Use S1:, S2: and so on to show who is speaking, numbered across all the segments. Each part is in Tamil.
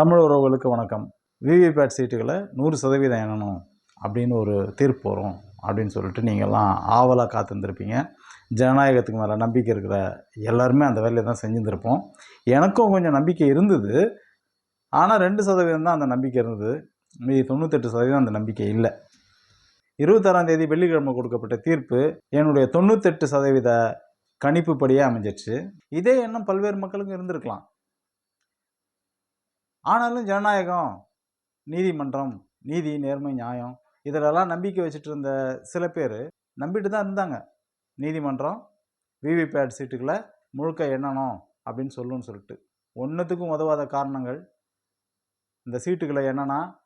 S1: தமிழ் உறவுகளுக்கு வணக்கம். விவிபேட் சீட்டுகளை நூறு சதவீதம் எண்ணணும் அப்படின்னு ஒரு தீர்ப்பு வரும் அப்படின்னு சொல்லிட்டு நீங்கள்லாம் ஆவலாக காத்திருந்திருப்பீங்க. ஜனநாயகத்துக்கு மேலே நம்பிக்கை இருக்கிற எல்லாருமே அந்த வேலையை தான் செஞ்சுருந்துருப்போம். எனக்கும் கொஞ்சம் நம்பிக்கை இருந்தது. ஆனால் ரெண்டு சதவீதம் தான் அந்த நம்பிக்கை இருந்தது. மீதி தொண்ணூத்தெட்டு சதவீதம் அந்த நம்பிக்கை இல்லை. இருபத்தாறாம் தேதி வெள்ளிக்கிழமை கொடுக்கப்பட்ட தீர்ப்பு என்னுடைய தொண்ணூத்தெட்டு சதவீத கணிப்புப்படியே அமைஞ்சிருச்சு. இதே எண்ணம் பல்வேறு மக்களுக்கும் இருந்திருக்கலாம். ஆனாலும் ஜனநாயகம் நீதிமன்றம் நீதி நேர்மை நியாயம் இதிலெல்லாம் நம்பிக்கை வச்சுட்டு இருந்த சில பேர் நம்பிட்டு தான் இருந்தாங்க. நீதிமன்றம் விவிபேட் சீட்டுகளை முழுக்க எண்ணணும் அப்படின்னு சொல்லுன்னு சொல்லிட்டு. ஒன்றுத்துக்கும் உதவாத காரணங்கள். இந்த சீட்டுகளை என்னென்னா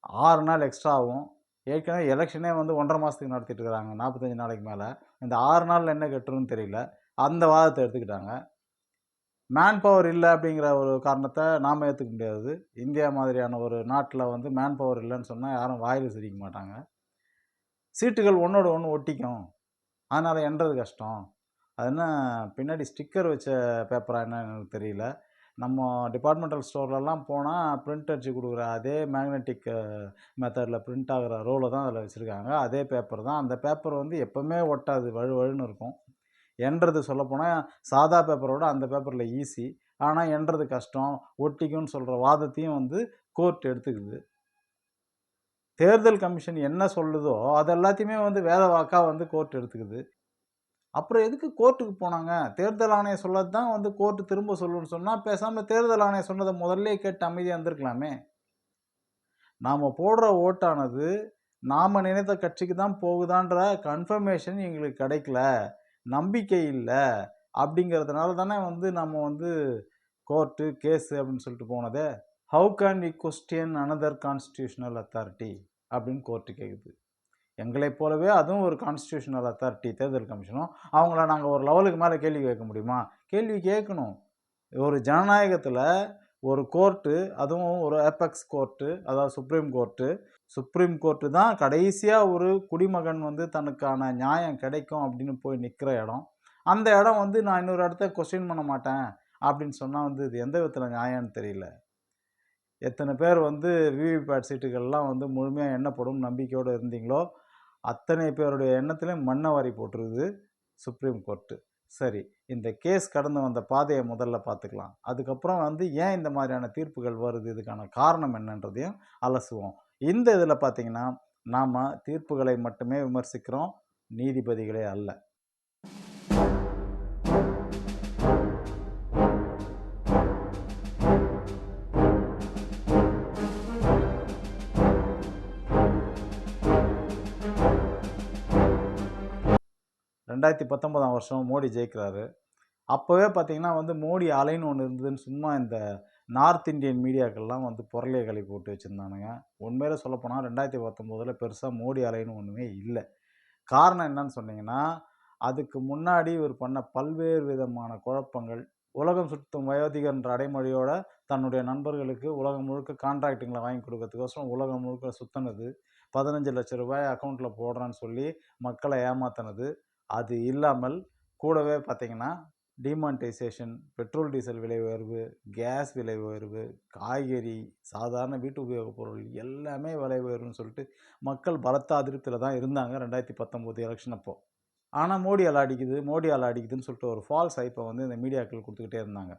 S1: ஆறு நாள் எக்ஸ்ட்ரா ஆகும். ஏற்கனவே எலெக்ஷனே வந்து ஒன்றரை மாதத்துக்கு நடத்திட்டு இருக்கிறாங்க. நாற்பத்தஞ்சு நாளைக்கு மேலே. இந்த ஆறு நாளில் என்ன கட்டுருன்னு தெரியல. அந்த வாதத்தை எடுத்துக்கிட்டாங்க. மேன் பவர் இல்லை அப்படிங்கிற ஒரு காரணத்தை நாம் ஏற்றுக்க முடியாது. இந்தியா மாதிரியான ஒரு நாட்டில் வந்து மேன் பவர் இல்லைன்னு சொன்னால் யாரும் வாயில் சிரிக்க மாட்டாங்க. சீட்டுகள் ஒன்றோட ஒன்று ஒட்டிக்கும். அதனால் எண்றது கஷ்டம். அது என்ன பின்னாடி ஸ்டிக்கர் வச்ச பேப்பராக என்ன எனக்கு தெரியல. நம்ம டிபார்ட்மெண்டல் ஸ்டோர்லலாம் போனால் பிரிண்ட் அடிச்சு கொடுக்குற அதே மேக்னெட்டிக் மெத்தடில் பிரிண்ட் ஆகிற ரோலை தான் அதில் வச்சுருக்காங்க. அதே பேப்பர் தான். அந்த பேப்பர் வந்து எப்போவுமே ஒட்டாது வழு வழுன்னு இருக்கும். என்றது சொல்லப்போனால் சாதா பேப்பரோட அந்த பேப்பரில் ஈஸி ஆனால் என்றது கஷ்டம் ஒட்டிக்கும்னு சொல்கிற வாதத்தையும் வந்து கோர்ட் எடுத்துக்குது. தேர்தல் கமிஷன் என்ன சொல்லுதோ அது எல்லாத்தையுமே வந்து வேத வாக்காக வந்து கோர்ட் எடுத்துக்குது. அப்புறம் எதுக்கு கோர்ட்டுக்கு போனாங்க? தேர்தல் ஆணையம் சொல்லது தான் வந்து கோர்ட்டு திரும்ப சொல்லுன்னு சொன்னால் பேசாமல் தேர்தல் ஆணையம் சொன்னதை முதல்ல கேட்டு அமைதியாக இருந்திருக்கலாமே. நாம் போடுற ஓட்டானது நாம் நினைத்த கட்சிக்கு தான் போகுதான்ற கன்ஃபர்மேஷன் எங்களுக்கு கிடைக்கல. நம்பிக்கை இல்லை அப்படிங்கிறதுனால தானே வந்து நம்ம வந்து கோர்ட்டு கேஸு அப்படின்னு சொல்லிட்டு போனதே. How can we question another constitutional authority அப்படின்னு கோர்ட்டு கேட்குது எங்களைப் போலவே அதுவும் ஒரு கான்ஸ்டியூஷனல் அத்தாரிட்டி தேர்தல் கமிஷனும் அவங்கள நாங்கள் ஒரு லெவலுக்கு மேலே கேள்வி கேட்க முடியுமா? கேள்வி கேட்கணும். ஒரு ஜனநாயகத்தில் ஒரு கோர்ட்டு அதுவும் ஒரு ஏபெக்ஸ் கோர்ட்டு அதாவது சுப்ரீம் கோர்ட்டு சுப்ரீம் கோர்ட்டு தான் கடைசியாக ஒரு குடிமகன் வந்து தனக்கான நியாயம் கிடைக்கும் அப்படின்னு போய் நிற்கிற இடம். அந்த இடம் வந்து நான் இன்னொரு இடத்த கொஸ்டின் பண்ண மாட்டேன் அப்படின்னு சொன்னால் வந்து இது எந்த விதத்தில் நியாயம்னு தெரியல. எத்தனை பேர் வந்து விவிபேட் சீட்டுகள்லாம் வந்து முழுமையாக எண்ணப்படும் நம்பிக்கையோடு இருந்தீங்களோ அத்தனை பேருடைய எண்ணத்துலேயும் மண்ணை வாரி போட்டுருது சுப்ரீம் கோர்ட்டு சரி இந்த கேஸ் கடந்து வந்த பாதையை முதல்ல பார்த்துக்கலாம். அதுக்கப்புறம் வந்து ஏன் இந்த மாதிரியான தீர்ப்புகள் வருது? இதுக்கான காரணம் என்னன்றதையும் அலசுவோம். இந்த இதில் பார்த்தீங்கன்னா நாம் தீர்ப்புகளை மட்டுமே விமர்சிக்கிறோம் நீதிபதிகளே அல்ல. ரெண்டாயிரத்தி பத்தொன்பதாம் வருஷம் மோடி ஜெயிக்கிறாரு. அப்போவே பார்த்திங்கன்னா வந்து மோடி அலைன்னு ஒன்று இருந்ததுன்னு சும்மா இந்த நார்த் இந்தியன் மீடியாக்கள்லாம் வந்து புரளிய கலை போட்டு வச்சுருந்தானுங்க. உண்மையில சொல்லப்போனால் ரெண்டாயிரத்தி பத்தொம்போதில் பெருசாக மோடி அலைன்னு ஒன்றுமே இல்லை. காரணம் என்னன்னு சொன்னீங்கன்னா அதுக்கு முன்னாடி இவர் பண்ண பல்வேறு விதமான குழப்பங்கள் உலகம் சுற்றும் வயோதிகன்ற அடைமொழியோட தன்னுடைய நண்பர்களுக்கு உலகம் முழுக்க கான்ட்ராக்டுங்களை வாங்கி கொடுக்கறதுக்கோசரம் உலகம் முழுக்க சுற்றினது பதினஞ்சு லட்ச ரூபாய் அக்கௌண்ட்டில் போடுறான்னு சொல்லி மக்களை ஏமாத்தினது. அது இல்லாமல் கூடவே பார்த்தீங்கன்னா டிமான்டைசேஷன் பெட்ரோல் டீசல் விலை உயர்வு கேஸ் விலை உயர்வு காய்கறி சாதாரண வீட்டு உபயோகப் பொருள் எல்லாமே விலை உயர்வுன்னு சொல்லிட்டு மக்கள் பலத்த அதிருப்தியில் தான் இருந்தாங்க ரெண்டாயிரத்தி பத்தொம்போது எலெக்ஷன் அப்போது ஆனால் மோடி அலை அடிக்குது மோடி அலை அடிக்குதுன்னு சொல்லிட்டு ஒரு ஃபால்ஸ் ஐப்பை வந்து இந்த மீடியாக்கள் கொடுத்துக்கிட்டே இருந்தாங்க.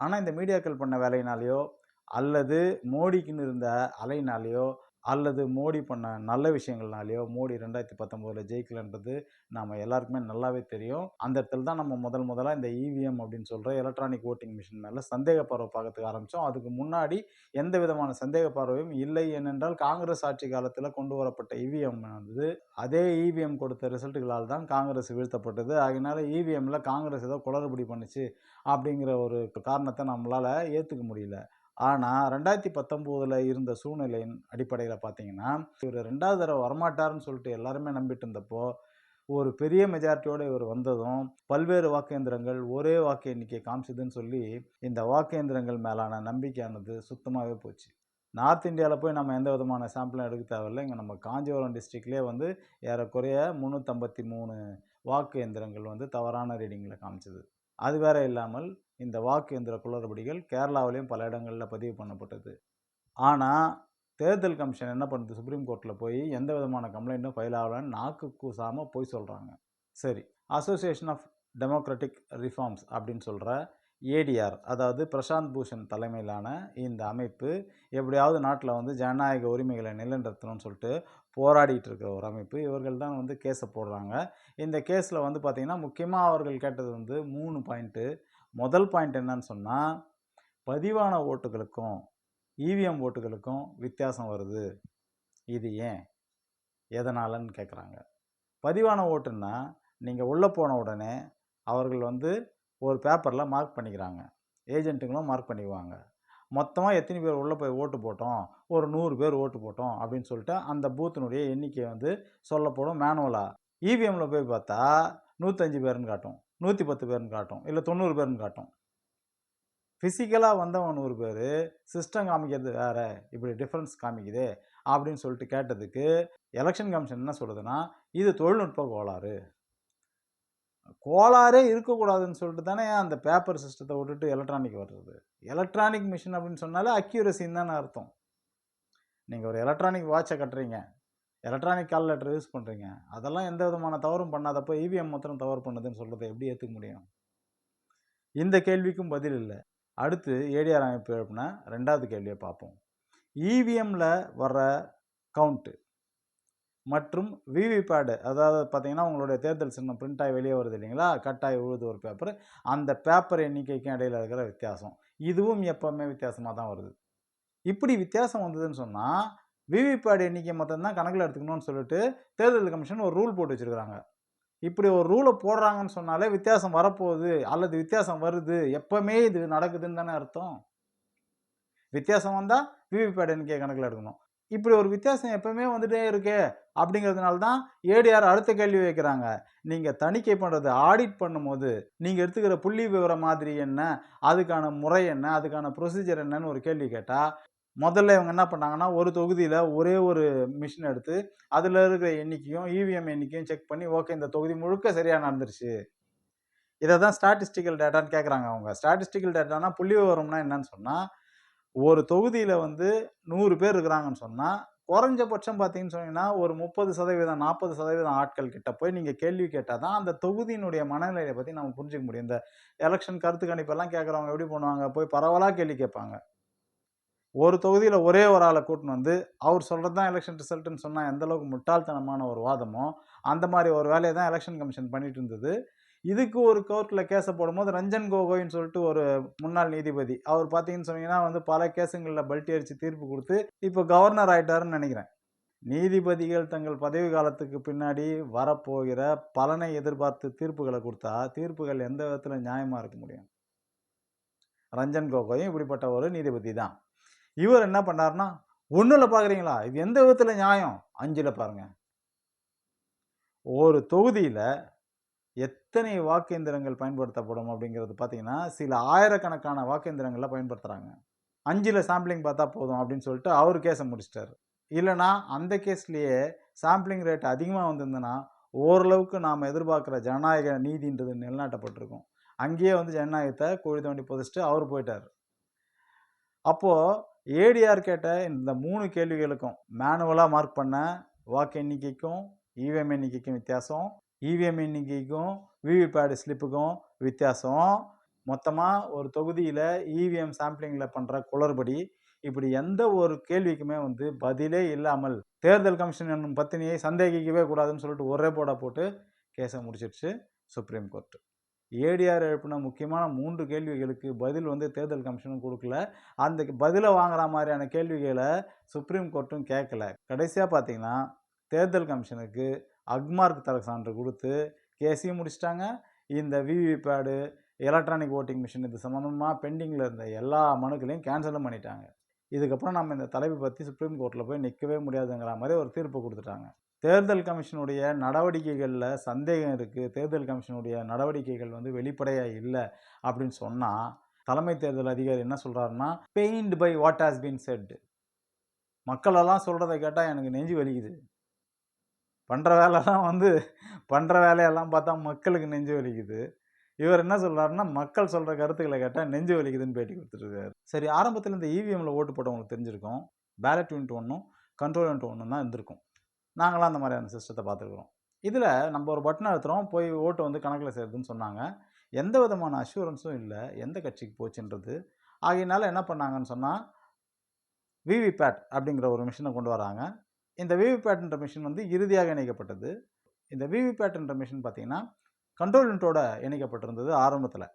S1: ஆனால் இந்த மீடியாக்கள் பண்ண வேலையினாலேயோ அல்லது மோடிக்குன்னு இருந்த அலையினாலேயோ அல்லது மோடி பண்ண நல்ல விஷயங்கள்னாலேயோ மோடி ரெண்டாயிரத்தி பத்தொம்போதில் ஜெயிக்கலன்றது நாம் எல்லாருக்குமே நல்லாவே தெரியும். அந்த இடத்துல தான் நம்ம முதல் முதலாக இந்த இவிஎம் அப்படின்னு சொல்கிற எலக்ட்ரானிக் ஓட்டிங் மிஷின் மேலே சந்தேக பார்வை பார்க்கறதுக்கு ஆரம்பித்தோம் அதுக்கு முன்னாடி எந்த விதமான சந்தேக பார்வையும் இல்லை ஏனென்றால் காங்கிரஸ் ஆட்சி காலத்தில் கொண்டு வரப்பட்ட இவிஎம் வந்து அதே இவிஎம் கொடுத்த ரிசல்ட்டுகளால் தான் காங்கிரஸ் வீழ்த்தப்பட்டது. அதனால இவிஎம்மில் காங்கிரஸ் ஏதோ குளறுபடி பண்ணுச்சு அப்படிங்கிற ஒரு காரணத்தை நம்மளால் ஏற்றுக்க முடியல. ஆனால் ரெண்டாயிரத்தி பத்தொம்போதில் இருந்த சூழ்நிலையின் அடிப்படையில் பார்த்தீங்கன்னா இவர் ரெண்டாவது தடவை வரமாட்டார்னு சொல்லிட்டு எல்லாருமே நம்பிட்டு இருந்தப்போ ஒரு பெரிய மெஜாரிட்டியோடு இவர் வந்ததும் பல்வேறு வாக்கேந்திரங்கள் ஒரே வாக்கு எண்ணிக்கை காமிச்சதுன்னு சொல்லி இந்த வாக்கேந்திரங்கள் மேலான நம்பிக்கையானது சுத்தமாகவே போச்சு. நார்த் இந்தியாவில் போய் நம்ம எந்த விதமான சாம்பிளும் எடுக்க தேவையில்லை. இங்கே நம்ம காஞ்சிபுரம் டிஸ்ட்ரிக்ட்லேயே வந்து ஏறக்குறைய முந்நூற்றம்பத்தி மூணு வாக்கு எந்திரங்கள் வந்து தவறான ரீடிங்கில் காமிச்சது. அது வேற இல்லாமல் இந்த வாக்கு எந்திர குளறுபடிகள் கேரளாவிலையும் பல இடங்களில் பதிவு பண்ணப்பட்டது. ஆனால் தேர்தல் கமிஷன் என்ன பண்ணுது? சுப்ரீம் கோர்ட்டில் போய் எந்த விதமான கம்ப்ளைண்ட்டும் ஃபைல் ஆகலன்னு நாக்கு கூசாமல் போய் சொல்கிறாங்க சரி அசோசியேஷன் ஆஃப் டெமோக்ராட்டிக் ரிஃபார்ம்ஸ் அப்படின்னு சொல்கிற ஏடிஆர் அதாவது பிரசாந்த் பூஷன் தலைமையிலான இந்த அமைப்பு எப்படியாவது நாட்டில் வந்து ஜனநாயக உரிமைகளை நிலைநிறுத்தணும்னு சொல்லிட்டு போராடிட்டு இருக்கிற ஒரு அமைப்பு. இவர்கள் தான் வந்து கேஸை போடுறாங்க. இந்த கேஸில் வந்து பார்த்திங்கன்னா முக்கியமாக அவர்கள் கேட்டது வந்து மூணு பாயிண்ட்டு முதல் பாயிண்ட் என்னன்னு சொன்னால் பதிவான ஓட்டுகளுக்கும் இவிஎம் ஓட்டுகளுக்கும் வித்தியாசம் வருது. இது ஏன்? எதனாலன்னு கேட்குறாங்க பதிவான ஓட்டுன்னா நீங்கள் உள்ளே போன உடனே அவர்கள் வந்து ஒரு பேப்பரில் மார்க் பண்ணிக்கிறாங்க. ஏஜென்ட்டுங்களும் மார்க் பண்ணிக்குவாங்க. மொத்தமாக எத்தனை பேர் உள்ளே போய் ஓட்டு போட்டோம்? ஒரு நூறு பேர் ஓட்டு போட்டோம் அப்படின்னு சொல்லிட்டு அந்த பூத்தினுடைய எண்ணிக்கை வந்து சொல்லப்படும் மேனுவலாக இவிஎம்மில் போய் பார்த்தா நூற்றஞ்சு பேர்னு காட்டும். நூற்றி பத்து பேர்னு காட்டும். இல்லை தொண்ணூறு பேர்னு காட்டும். ஃபிசிக்கலாக வந்தவன் நூறு பேர் சிஸ்டம் காமிக்கிறது வேறு இப்படி டிஃப்ரென்ஸ் காமிக்குதே அப்படின்னு சொல்லிட்டு கேட்டதுக்கு எலெக்ஷன் கமிஷன் என்ன சொல்லுதுன்னா இது தொழில்நுட்ப கோளாறு. கோளாறே இருக்கக்கூடாதுன்னு சொல்லிட்டு தானே அந்த பேப்பர் சிஸ்டத்தை விட்டுட்டு எலக்ட்ரானிக் வர்றது? எலக்ட்ரானிக் மிஷின் அப்படின்னு சொன்னாலே அக்யூரசின்னு தானே அர்த்தம். நீங்கள் ஒரு எலக்ட்ரானிக் வாட்சை கட்டுறீங்க. எலக்ட்ரானிக் கால் லெட்டர் யூஸ் பண்ணுறீங்க அதெல்லாம் எந்த விதமான தவறும் பண்ணாதப்போ இவிஎம் மாத்திரம் தவறு பண்ணுதுன்னு சொல்கிறத எப்படி ஏற்றுக்க முடியும்? இந்த கேள்விக்கும் பதில் இல்லை. அடுத்து ஏடிஆர் அமைப்பு எழுப்பின ரெண்டாவது கேள்வியை பார்ப்போம். இவிஎம்மில் வர்ற கவுண்ட்டு மற்றும் விவிபேடு அதாவது பார்த்தீங்கன்னா உங்களுடைய தேர்தல் சின்னம் பிரிண்ட் ஆகி வெளியே வருது இல்லைங்களா? கட்டாயி உழுது ஒரு பேப்பர் அந்த பேப்பர் எண்ணிக்கைக்கும் இடையில் இருக்கிற வித்தியாசம். இதுவும் எப்போவுமே வித்தியாசமாக தான் வருது. இப்படி வித்தியாசம் வந்ததுன்னு சொன்னால் விவிபேடு எண்ணிக்கை மட்டும்தான் கணக்கில் எடுத்துக்கணும்னு சொல்லிட்டு தேர்தல் கமிஷன் ஒரு ரூல் போட்டு வச்சுருக்காங்க இப்படி ஒரு ரூலை போடுறாங்கன்னு சொன்னாலே வித்தியாசம் வரப்போகுது அல்லது வித்தியாசம் வருது. எப்போவுமே இது நடக்குதுன்னு தானே அர்த்தம். வித்தியாசம் வந்தால் விவிபேட் எண்ணிக்கை கணக்கில் எடுக்கணும். இப்படி ஒரு வித்தியாசம் எப்பவுமே வந்துட்டே இருக்கே அப்படிங்கிறதுனால தான் ஏடிஆர் அடுத்த கேள்வி வைக்கிறாங்க. நீங்கள் தணிக்கை பண்ணுறது ஆடிட் பண்ணும்போது நீங்கள் எடுத்துக்கிற புள்ளி விவரம் மாதிரி என்ன? அதுக்கான முறை என்ன? அதுக்கான ப்ரொசீஜர் என்னன்னு ஒரு கேள்வி கேட்டால் முதல்ல இவங்க என்ன பண்ணாங்கன்னா ஒரு தொகுதியில் ஒரே ஒரு மிஷின் எடுத்து அதில் இருக்கிற எண்ணிக்கையும் இவிஎம் எண்ணிக்கையும் செக் பண்ணி ஓகே இந்த தொகுதி முழுக்க சரியாக நடந்துருச்சு. இதை தான் ஸ்டாட்டிஸ்டிக்கல் டேட்டான்னு கேட்குறாங்க அவங்க. ஸ்டாட்டிஸ்டிக்கல் டேட்டானா புள்ளி விவரம்னா என்னன்னு சொன்னால் ஒரு தொகுதியில் வந்து நூறு பேர் இருக்கிறாங்கன்னு சொன்னால் குறைஞ்சபட்சம் பார்த்தீங்கன்னு சொன்னீங்கன்னா ஒரு முப்பது சதவீதம் நாற்பது சதவீதம் ஆட்கள் கிட்ட போய் நீங்கள் கேள்வி கேட்டால் தான் அந்த தொகுதியினுடைய மனநிலையை பற்றி நம்ம புரிஞ்சுக்க முடியும். இந்த எலெக்ஷன் கருத்து கணிப்பெல்லாம் கேட்குறவங்க எப்படி பண்ணுவாங்க? போய் பரவலாக கேள்வி கேட்பாங்க. ஒரு தொகுதியில் ஒரே ஒரு ஆளை கூட்டின்னு வந்து அவர் சொல்கிறது தான் எலெக்ஷன் ரிசல்ட்டுன்னு சொன்னால் எந்த அளவுக்கு முட்டாள்தனமான ஒரு வாதமோ அந்த மாதிரி ஒரு வேலையை தான் எலெக்ஷன் கமிஷன் பண்ணிட்டு இருந்தது. இதுக்கு ஒரு கோர்ட்டில் கேஸை போடும்போது ரஞ்சன் கோகோய்னு சொல்லிட்டு ஒரு முன்னாள் நீதிபதி. அவர் பார்த்தீங்கன்னு சொன்னீங்கன்னா வந்து பல கேஸுங்களில் பல்ட்டி அடித்து தீர்ப்பு கொடுத்து இப்போ கவர்னர் ஆயிட்டாருன்னு நினைக்கிறேன். நீதிபதிகள் தங்கள் பதவி காலத்துக்கு பின்னாடி வரப்போகிற பலனை எதிர்பார்த்து தீர்ப்புகளை கொடுத்தா தீர்ப்புகள் எந்த விதத்தில் நியாயமாக இருக்க முடியும்? ரஞ்சன் கோகோயும் இப்படிப்பட்ட ஒரு நீதிபதி தான். இவர் என்ன பண்ணாருன்னா ஒன்றில் பார்க்குறீங்களா இது எந்த விதத்தில் நியாயம்? அஞ்சில் பாருங்கள் ஒரு தொகுதியில் எத்தனை வாக்கேந்திரங்கள் பயன்படுத்தப்படும் அப்படிங்கிறது பார்த்தீங்கன்னா சில ஆயிரக்கணக்கான வாக்கேந்திரங்களில் பயன்படுத்துகிறாங்க அஞ்சில் சாம்பிளிங் பார்த்தா போதும் அப்படின்னு சொல்லிட்டு அவர் கேஸை முடிச்சிட்டாரு. இல்லைனா அந்த கேஸ்லேயே சாம்பிளிங் ரேட் அதிகமாக வந்திருந்ததுன்னா ஓரளவுக்கு நாம் எதிர்பார்க்குற ஜனநாயக நீதின்றது நிலநாட்டப்பட்டிருக்கும். அங்கேயே வந்து ஜனநாயகத்தை கோழி தோண்டி புதைச்சிட்டு அவர் போயிட்டார். அப்போது ஏடிஆர் கேட்ட இந்த மூணு கேள்விகளுக்கும் மேனுவலாக மார்க் பண்ண வாக்கு எண்ணிக்கைக்கும் இவிஎம் எண்ணிக்கைக்கும் வித்தியாசம். இவிஎம் எண்ணிக்கைக்கும் விவிபேட் ஸ்லிப்புக்கும் வித்தியாசம். மொத்தமாக ஒரு தொகுதியில் இவிஎம் சாம்பிளிங்கில் பண்ணுற குளறுபடி இப்படி எந்த ஒரு கேள்விக்குமே வந்து பதிலே இல்லாமல் தேர்தல் கமிஷன் என்னும் பத்தினியை சந்தேகிக்கவே கூடாதுன்னு சொல்லிட்டு ஒரே போட போட்டு கேஸை முடிச்சிடுச்சு சுப்ரீம் கோர்ட்டு ஏடிஆர் எழுப்பின முக்கியமான மூன்று கேள்விகளுக்கு பதில் வந்து தேர்தல் கமிஷனும் கொடுக்கல. அந்த பதிலை வாங்குற மாதிரியான கேள்விகளை சுப்ரீம் கோர்ட்டும் கேட்கல. கடைசியாக பார்த்தீங்கன்னா தேர்தல் கமிஷனுக்கு அக்மார்க் தர சான்று கொடுத்து கேஸையும் முடிச்சிட்டாங்க. இந்த விவிபேடு எலக்ட்ரானிக் ஓட்டிங் மிஷின் இது சம்மந்தமாக பெண்டிங்கில் இருந்த எல்லா மனுக்களையும் கேன்சலும் பண்ணிட்டாங்க. இதுக்கப்புறம் நம்ம இந்த தலைப்பை பற்றி சுப்ரீம் கோர்ட்டில் போய் நிற்கவே முடியாதுங்கிற மாதிரி ஒரு தீர்ப்பு கொடுத்துட்டாங்க. தேர்தல் கமிஷனுடைய நடவடிக்கைகளில் சந்தேகம் இருக்குது தேர்தல் கமிஷனுடைய நடவடிக்கைகள் வந்து வெளிப்படையாக இல்லை அப்படின்னு சொன்னால் தலைமை தேர்தல் அதிகாரி என்ன சொல்கிறாருன்னா paint by what has been said மக்களெல்லாம் சொல்கிறத கேட்டால் எனக்கு நெஞ்சு வலிக்குது. பண்ணுற வேலைலாம் வந்து பண்ணுற வேலையெல்லாம் பார்த்தா மக்களுக்கு நெஞ்சு வலிக்குது. இவர் என்ன சொல்கிறாருன்னா மக்கள் சொல்கிற கருத்துக்களை கேட்டால் நெஞ்சு வலிக்குதுன்னு பேட்டி கொடுத்துருக்காரு சரி ஆரம்பத்தில் இந்த இவிஎம்மில் ஓட்டு போட்டவங்களுக்கு தெரிஞ்சிருக்கும். பேலட் யூனிட் ஒன்றும் கண்ட்ரோல் யூனிட் ஒன்றும் தான் இருந்திருக்கும். நாங்களாம் அந்த மாதிரியான சிஸ்டத்தை பார்த்துருக்குறோம். இதில் நம்ம ஒரு பட்டன் அழுத்துறோம் போய் ஓட்டு வந்து கணக்கில் சேருதுன்னு சொன்னாங்க. எந்த விதமான அஷூரன்ஸும் இல்லை எந்த கட்சிக்கு போச்சுன்றது. ஆகையினால என்ன பண்ணாங்கன்னு சொன்னால் விவிபேட் அப்படிங்கிற ஒரு மிஷினை கொண்டு வராங்க. இந்த விவிபேட்ன்ற மிஷின் வந்து இறுதியாக இணைக்கப்பட்டது. இந்த விவிபேட்ன்ற மிஷின் பார்த்தீங்கன்னா கண்ட்ரோல் யூனிட்டோட இணைக்கப்பட்டிருந்தது ஆரம்பத்தில்.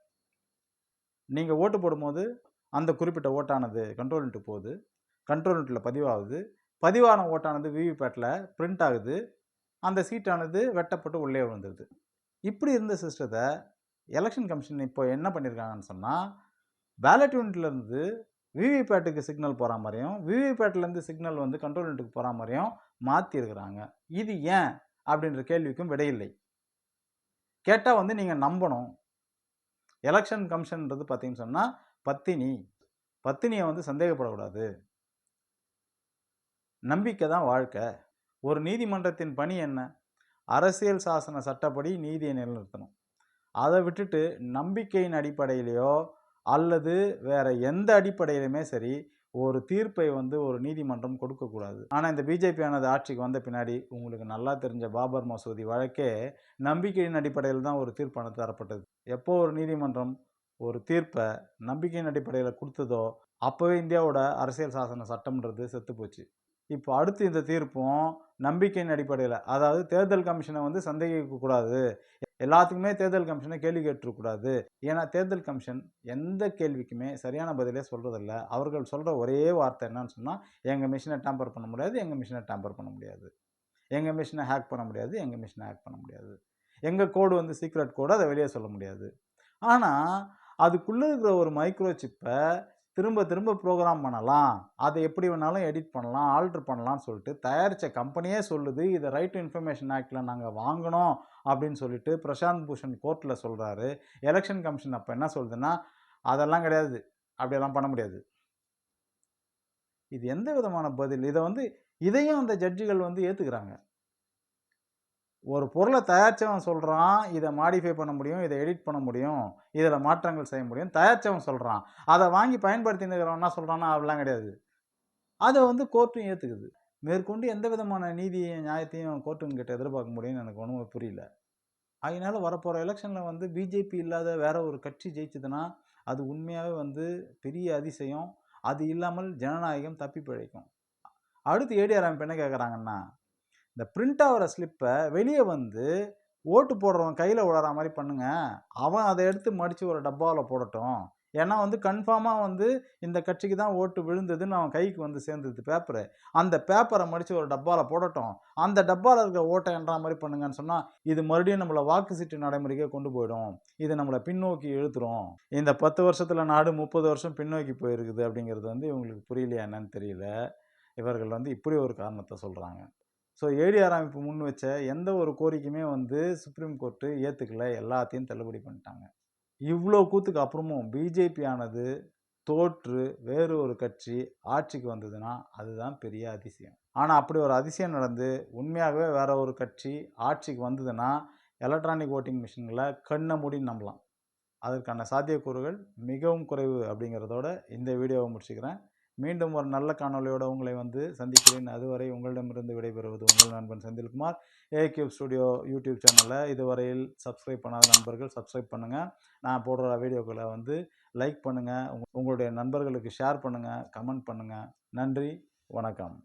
S1: நீங்கள் ஓட்டு போடும்போது அந்த குறிப்பிட்ட ஓட்டானது கண்ட்ரோல் யூனிட் போகுது. கண்ட்ரோல் யூனிட்டில் பதிவாகுது. பதிவான ஓட்டானது விவிபேட்டில் பிரிண்ட் ஆகுது. அந்த சீட்டானது வெட்டப்பட்டு உள்ளே விழுந்துருது. இப்படி இருந்த சிஸ்டத்தை எலெக்ஷன் கமிஷன் இப்போ என்ன பண்ணியிருக்காங்கன்னு சொன்னால் பேலட் யூனிட்லேருந்து விவிபேட்டுக்கு சிக்னல் போகிற மாதிரியும் விவிபேட்லேருந்து சிக்னல் வந்து கண்ட்ரோல் யூனிட்டுக்கு போகிற மாதிரியும் மாற்றிருக்கிறாங்க இது ஏன்? அப்படின்ற கேள்விக்கும் விடையில்லை கேட்டால் வந்து நீங்கள் நம்பணும். எலெக்ஷன் கமிஷன்ன்றது பார்த்தீங்கன்னு சொன்னால் பத்தினி. பத்தினியை வந்து சந்தேகப்படக்கூடாது. நம்பிக்கை தான் வாழ்க்கை. ஒரு நீதிமன்றத்தின் பணி என்ன? அரசியல் சாசன சட்டப்படி நீதியை நிலைநிறுத்தணும். அதை விட்டுட்டு நம்பிக்கையின் அடிப்படையிலையோ அல்லது வேற எந்த அடிப்படையிலுமே சரி ஒரு தீர்ப்பை வந்து ஒரு நீதிமன்றம் கொடுக்கக்கூடாது. ஆனால் இந்த பிஜேபியானது ஆட்சிக்கு வந்த பின்னாடி உங்களுக்கு நல்லா தெரிஞ்ச பாபர் மசூதி வழக்கே நம்பிக்கையின் அடிப்படையில் தான் ஒரு தீர்ப்பானது தரப்பட்டது. எப்போ ஒரு நீதிமன்றம் ஒரு தீர்ப்பை நம்பிக்கையின் அடிப்படையில் கொடுத்ததோ அப்போவே இந்தியாவோட அரசியல் சாசன சட்டம்ன்றது செத்து போச்சு. இப்போ அடுத்து இந்த தீர்ப்பும் நம்பிக்கையின் அடிப்படையில் அதாவது தேர்தல் கமிஷனை வந்து சந்தேகிக்கக்கூடாது எல்லாத்துக்குமே தேர்தல் கமிஷனை கேள்வி கேட்டுருக்கூடாது ஏன்னா தேர்தல் கமிஷன் எந்த கேள்விக்குமே சரியான பதிலே சொல்கிறதில்ல அவர்கள் சொல்கிற ஒரே வார்த்தை என்னன்னு சொன்னால் எங்கள் மிஷினை டேம்பர் பண்ண முடியாது எங்கள் மிஷினை டேம்பர் பண்ண முடியாது. எங்கள் மிஷினை ஹேக் பண்ண முடியாது எங்கள் மிஷினை ஹேக் பண்ண முடியாது. எங்கள் கோடு வந்து சீக்ரெட் கோடு அதை வெளியே சொல்ல முடியாது. ஆனால் அதுக்குள்ளே இருக்கிற ஒரு மைக்ரோ சிப்பை திரும்ப திரும்ப ப்ரோக்ராம் பண்ணலாம். அதை எப்படி வேணாலும் எடிட் பண்ணலாம் ஆல்ட்ரு பண்ணலாம்னு சொல்லிட்டு தயாரித்த கம்பெனியே சொல்லுது இதை ரைட் டு இன்ஃபர்மேஷன் ஆக்டில் நாங்கள் வாங்கினோம் அப்படின்னு சொல்லிட்டு பிரசாந்த் பூஷன் கோர்ட்டில் சொல்கிறாரு எலெக்ஷன் கமிஷன் அப்போ என்ன சொல்லுதுன்னா அதெல்லாம் கிடையாது. அப்படியெல்லாம் பண்ண முடியாது. இது எந்த விதமான பதில்? இதை வந்து இதையும் அந்த ஜட்ஜுகள் வந்து ஏற்றுக்கிறாங்க ஒரு பொருளை தயாரித்தவன் சொல்கிறான் இதை மாடிஃபை பண்ண முடியும் இதை எடிட் பண்ண முடியும் இதில் மாற்றங்கள் செய்ய முடியும் தயாரித்தவன் சொல்கிறான் அதை வாங்கி பயன்படுத்தினுக்கிறவன் என்ன சொல்கிறான்னா அப்படிலாம் கிடையாது. அதை வந்து கோர்ட்டும் ஏற்றுக்குது மேற்கொண்டு எந்த விதமான நீதியும் நியாயத்தையும் கோர்ட்டுங்க கிட்ட எதிர்பார்க்க முடியும்னு எனக்கு ஒன்றும் புரியல. அதனால வரப்போகிற எலெக்ஷனில் வந்து பிஜேபி இல்லாத வேற ஒரு கட்சி ஜெயிச்சதுன்னா அது உண்மையாகவே வந்து பெரிய அதிசயம். அது இல்லாமல் ஜனநாயகம் தப்பி பிழைக்கும். அடுத்து ஏடிஆர் அமைப்பு என்ன கேட்குறாங்கன்னா இந்த பிரிண்ட் ஆகிற ஸ்லிப்பை வெளியே வந்து ஓட்டு போடுறவன் கையில் விழற மாதிரி பண்ணுங்க. அவன் அதை எடுத்து மடித்து ஒரு டப்பாவில் போடட்டும். ஏன்னா வந்து கன்ஃபார்மாக வந்து இந்த கட்சிக்கு தான் ஓட்டு விழுந்ததுன்னு அவன் கைக்கு வந்து சேர்ந்தது பேப்பரு அந்த பேப்பரை மடித்து ஒரு டப்பாவில் போடட்டும். அந்த டப்பாவில் இருக்கிற ஓட்டை என்ற மாதிரி பண்ணுங்கன்னு சொன்னால் இது மறுபடியும் நம்மளை வாக்கு சீட்டு நடைமுறைக்கே கொண்டு போயிடும். இது நம்மளை பின்னோக்கி இழுத்துரும். இந்த பத்து வருஷத்தில் நாடு முப்பது வருஷம் பின்னோக்கி போயிருக்குது அப்படிங்கிறது வந்து இவங்களுக்கு புரியலையா என்னன்னு தெரியல. இவர்கள் வந்து இப்படி ஒரு காரணத்தை சொல்கிறாங்க ஸோ ஏடிஆர் அமைப்பு முன் வச்ச எந்த ஒரு கோரிக்கையுமே வந்து சுப்ரீம் கோர்ட்டு ஏற்றுக்கல எல்லாத்தையும் தள்ளுபடி பண்ணிட்டாங்க. இவ்வளோ கூத்துக்கு அப்புறமும் பிஜேபி ஆனது தோற்று வேறு ஒரு கட்சி ஆட்சிக்கு வந்ததுன்னா அதுதான் பெரிய அதிசயம். ஆனால் அப்படி ஒரு அதிசயம் நடந்து உண்மையாகவே வேற ஒரு கட்சி ஆட்சிக்கு வந்ததுன்னா எலக்ட்ரானிக் ஓட்டிங் மிஷினில் கண்ணை மூடி நம்பலாம். அதற்கான சாத்தியக்கூறுகள் மிகவும் குறைவு அப்படிங்கிறதோட இந்த வீடியோவை முடிச்சுக்கிறேன். மீண்டும் ஒரு நல்ல காணொலியோடு உங்களை வந்து சந்திக்கிறேன். அதுவரை உங்களிடமிருந்து விடைபெறுவது உங்கள் நண்பன் செந்தில்குமார். ஏகியூப் ஸ்டுடியோ யூடியூப் சேனலில் இதுவரையில் சப்ஸ்கிரைப் பண்ணாத நண்பர்கள் சப்ஸ்கிரைப் பண்ணுங்கள் நான் போடுற வீடியோக்களை வந்து லைக் பண்ணுங்கள் உங்களுடைய நண்பர்களுக்கு ஷேர் பண்ணுங்கள் கமெண்ட் பண்ணுங்கள் நன்றி வணக்கம்.